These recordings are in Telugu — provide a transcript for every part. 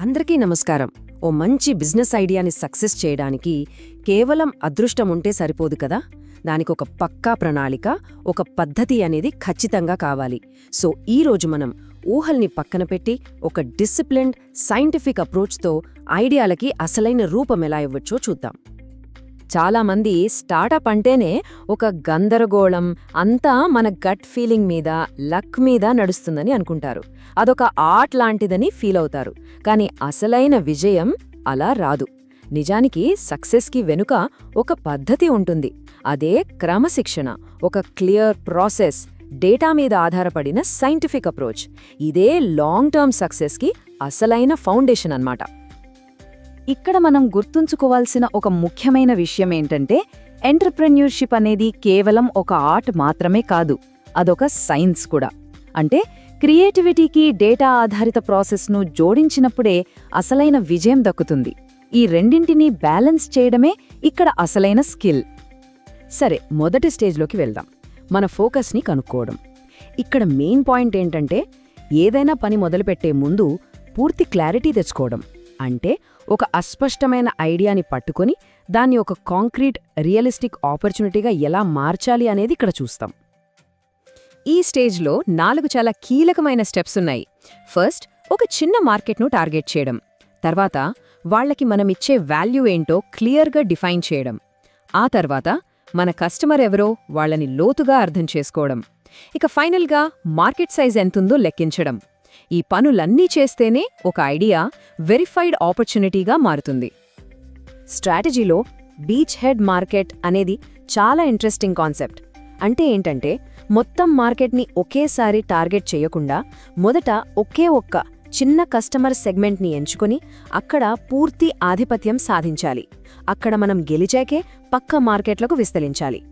అందరికీ నమస్కారం. ఓ మంచి బిజినెస్ ఐడియాని సక్సెస్ చేయడానికి కేవలం అదృష్టం ఉంటే సరిపోదు కదా? దానికి ఒక పక్కా ప్రణాళిక ఒక పద్ధతి అనేది ఖచ్చితంగా కావాలి. సో ఈ రోజు మనం ఊహల్ని పక్కన పెట్టి ఒక డిసిప్లిన్డ్ సైంటిఫిక్ అప్రోచ్తో ఐడియాలకి అసలైన రూపం ఎలా ఇవ్వచ్చో చూద్దాం. చాలామంది స్టార్టప్ అంటేనే ఒక గందరగోళం అంతా మన గట్ ఫీలింగ్ మీద లక్ మీద నడుస్తుందని అనుకుంటారు. అదొక ఆర్ట్ లాంటిదని ఫీల్ అవుతారు. కానీ అసలైన విజయం అలా రాదు. నిజానికి సక్సెస్కి వెనుక ఒక పద్ధతి ఉంటుంది. అదే క్రమశిక్షణ ఒక క్లియర్ ప్రాసెస్ డేటా మీద ఆధారపడిన సైంటిఫిక్ అప్రోచ్. ఇదే లాంగ్ టర్మ్ సక్సెస్కి అసలైన ఫౌండేషన్ అన్నమాట. ఇక్కడ మనం గుర్తుంచుకోవాల్సిన ఒక ముఖ్యమైన విషయం ఏంటంటే ఎంటర్ప్రెన్యూర్షిప్ అనేది కేవలం ఒక ఆర్ట్ మాత్రమే కాదు అదొక సైన్స్ కూడా. అంటే క్రియేటివిటీకి డేటా ఆధారిత ప్రాసెస్ను జోడించినప్పుడే అసలైన విజయం దక్కుతుంది. ఈ రెండింటినీ బ్యాలెన్స్ చేయడమే ఇక్కడ అసలైన స్కిల్. సరే మొదటి స్టేజ్లోకి వెళ్దాం. మన ఫోకస్ని కనుక్కోవడం. ఇక్కడ మెయిన్ పాయింట్ ఏంటంటే ఏదైనా పని మొదలుపెట్టే ముందు పూర్తి క్లారిటీ తెచ్చుకోవడం. అంటే ఒక అస్పష్టమైన ఐడియాని పట్టుకొని దాన్ని ఒక కాంక్రీట్ రియలిస్టిక్ ఆపర్చునిటీగా ఎలా మార్చాలి అనేది ఇక్కడ చూస్తాం. ఈ స్టేజ్లో నాలుగు చాలా కీలకమైన స్టెప్స్ ఉన్నాయి. ఫస్ట్ ఒక చిన్న మార్కెట్ను టార్గెట్ చేయడం. తర్వాత వాళ్ళకి మనమిచ్చే వాల్యూ ఏంటో క్లియర్గా డిఫైన్ చేయడం. ఆ తర్వాత మన కస్టమర్ ఎవరో వాళ్ళని లోతుగా అర్థం చేసుకోవడం. ఇక ఫైనల్గా మార్కెట్ సైజ్ ఎంతుందో లెక్కించడం. ఈ పనులన్నీ చేస్తేనే ఒక ఐడియా వెరిఫైడ్ ఆపర్చునిటీగా మారుతుంది. స్ట్రాటజీలో బీచ్ హెడ్ మార్కెట్ అనేది చాలా ఇంట్రెస్టింగ్ కాన్సెప్ట్. అంటే ఏంటంటే మొత్తం మార్కెట్ని ఒకేసారి టార్గెట్ చేయకుండా మొదట ఒకే ఒక్క చిన్న కస్టమర్ సెగ్మెంట్ని ఎంచుకొని అక్కడ పూర్తి ఆధిపత్యం సాధించాలి. అక్కడ మనం గెలిచాకే పక్క మార్కెట్లకు విస్తరించాలి.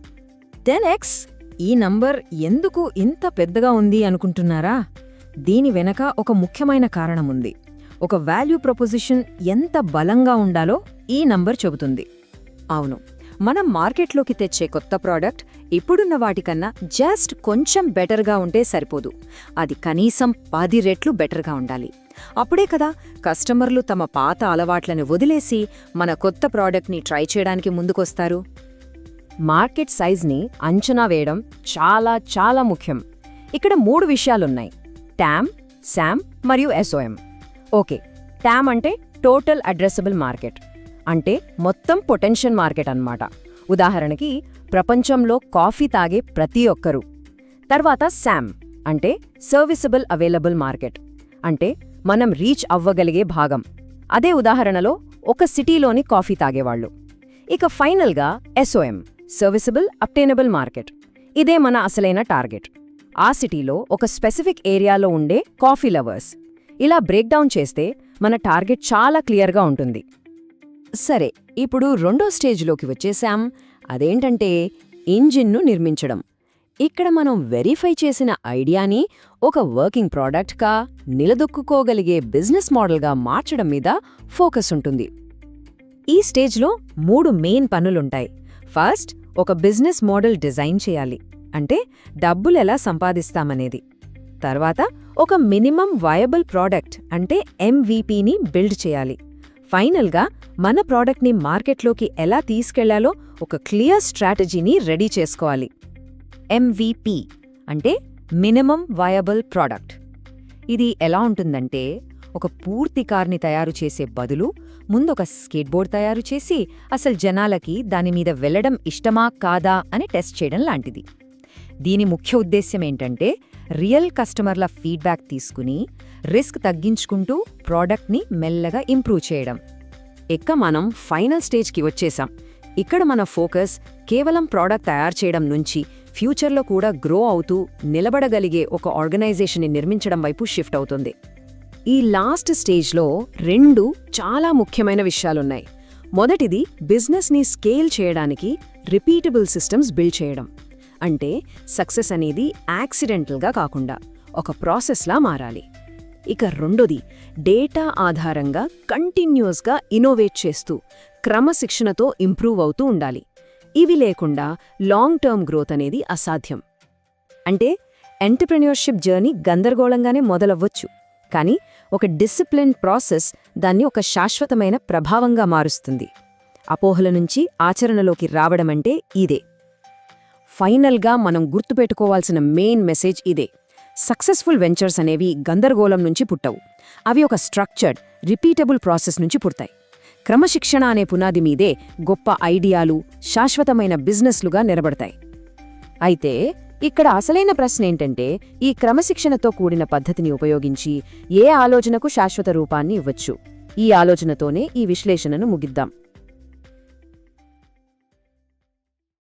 టెన్ ఎక్స్ ఈ నంబర్ ఎందుకు ఇంత పెద్దగా ఉంది అనుకుంటున్నారా? దీని వెనక ఒక ముఖ్యమైన కారణముంది. ఒక వాల్యూ ప్రపోజిషన్ ఎంత బలంగా ఉండాలో ఈ నంబర్ చెబుతుంది. అవును మనం మార్కెట్లోకి తెచ్చే కొత్త ప్రోడక్ట్ ఇప్పుడున్న వాటికన్నా జస్ట్ కొంచెం బెటర్గా ఉంటే సరిపోదు. అది కనీసం పది రెట్లు బెటర్గా ఉండాలి. అప్పుడే కదా కస్టమర్లు తమ పాత అలవాట్లను వదిలేసి మన కొత్త ప్రోడక్ట్ని ట్రై చేయడానికి ముందుకొస్తారు. మార్కెట్ సైజ్ని అంచనా వేయడం చాలా చాలా ముఖ్యం. ఇక్కడ మూడు విషయాలున్నాయి. ట్యామ్ శామ్ మరియు ఎస్ఓఎం ఓకే ట్యామ్ అంటే టోటల్ అడ్రసబుల్ మార్కెట్ అంటే మొత్తం పొటెన్షియల్ మార్కెట్ అన్నమాట. ఉదాహరణకి ప్రపంచంలో కాఫీ తాగే ప్రతి ఒక్కరూ. తర్వాత శామ్ అంటే సర్వీసబుల్ అవైలబుల్ మార్కెట్ అంటే మనం రీచ్ అవ్వగలిగే భాగం. అదే ఉదాహరణలో ఒక సిటీలోని కాఫీ తాగేవాళ్ళు. ఇక ఫైనల్గా ఎస్ఓఎం సర్వీసబుల్ అప్టైనబుల్ మార్కెట్ ఇదే మన అసలైన టార్గెట్. ఆ సిటీలో ఒక స్పెసిఫిక్ ఏరియాలో ఉండే కాఫీ లవర్స్. ఇలా బ్రేక్డౌన్ చేస్తే మన టార్గెట్ చాలా క్లియర్గా ఉంటుంది. సరే ఇప్పుడు రెండో స్టేజ్లోకి వచ్చేసాం. అదేంటంటే ఇంజిన్ను నిర్మించడం. ఇక్కడ మనం వెరిఫై చేసిన ఐడియాని ఒక వర్కింగ్ ప్రోడక్ట్గా నిలదొక్కుకోగలిగే బిజినెస్ మోడల్గా మార్చడం మీద ఫోకస్ ఉంటుంది. ఈ స్టేజ్లో మూడు మెయిన్ పనులుంటాయి. ఫస్ట్ ఒక బిజినెస్ మోడల్ డిజైన్ చేయాలి. అంటే డబ్బులు ఎలా సంపాదిస్తామనేది. తర్వాత ఒక మినిమం వయబుల్ ప్రోడక్ట్ అంటే ఎంవీపీని బిల్డ్ చేయాలి. ఫైనల్గా మన ప్రోడక్ట్ని మార్కెట్లోకి ఎలా తీసుకెళ్ళాలో ఒక క్లియర్ స్ట్రాటజీని రెడీ చేసుకోవాలి. ఎంవీపీ అంటే మినిమం వయబుల్ ప్రోడక్ట్. ఇది ఎలా ఉంటుందంటే ఒక పూర్తి కార్ని తయారు చేసే బదులు ముందు ఒక స్కేట్బోర్డ్ తయారు చేసి అసలు జనాలకి దానిమీద వెళ్ళడం ఇష్టమా కాదా అని టెస్ట్ చేయడం లాంటిది. దీని ముఖ్య ఉద్దేశ్యం ఏంటంటే రియల్ కస్టమర్ల ఫీడ్బ్యాక్ తీసుకుని రిస్క్ తగ్గించుకుంటూ ప్రోడక్ట్ని మెల్లగా ఇంప్రూవ్ చేయడం. ఇక మనం ఫైనల్ స్టేజ్కి వచ్చేసాం. ఇక్కడ మన ఫోకస్ కేవలం ప్రోడక్ట్ తయారు చేయడం నుంచి ఫ్యూచర్లో కూడా గ్రో అవుతూ నిలబడగలిగే ఒక ఆర్గనైజేషన్ని నిర్మించడం వైపు షిఫ్ట్ అవుతుంది. ఈ లాస్ట్ స్టేజ్లో రెండు చాలా ముఖ్యమైన విషయాలున్నాయి. మొదటిది బిజినెస్ని స్కేల్ చేయడానికి రిపీటబుల్ సిస్టమ్స్ బిల్డ్ చేయడం. అంటే సక్సెస్ అనేది యాక్సిడెంటల్గా కాకుండా ఒక ప్రాసెస్లా మారాలి. ఇక రెండోది డేటా ఆధారంగా కంటిన్యూస్గా ఇన్నోవేట్ చేస్తూ క్రమశిక్షణతో ఇంప్రూవ్ అవుతూ ఉండాలి. ఇవి లేకుండా లాంగ్ టర్మ్ గ్రోత్ అనేది అసాధ్యం. అంటే ఎంటర్ప్రెన్యూర్షిప్ జర్నీ గందరగోళంగానే మొదలవ్వచ్చు. కానీ ఒక డిసిప్లిన్ ప్రాసెస్ దాన్ని ఒక శాశ్వతమైన ప్రభావంగా మారుస్తుంది. అపోహల నుంచి ఆచరణలోకి రావడమంటే ఇదే. ఫైనల్గా మనం గుర్తుపెట్టుకోవాల్సిన మెయిన్ మెసేజ్ ఇదే. సక్సెస్ఫుల్ వెంచర్స్ అనేవి గందరగోళం నుంచి పుట్టవు. అవి ఒక స్ట్రక్చర్డ్ రిపీటబుల్ ప్రాసెస్ నుంచి పుడతాయి. క్రమశిక్షణ అనే పునాది మీదే గొప్ప ఐడియాలు శాశ్వతమైన బిజినెస్లుగా నిలబడతాయి. అయితే ఇక్కడ అసలైన ప్రశ్న ఏంటంటే ఈ క్రమశిక్షణతో కూడిన పద్ధతిని ఉపయోగించి ఏ ఆలోచనకు శాశ్వత రూపాన్ని ఇవ్వచ్చు? ఈ ఆలోచనతోనే ఈ విశ్లేషణను ముగిద్దాం.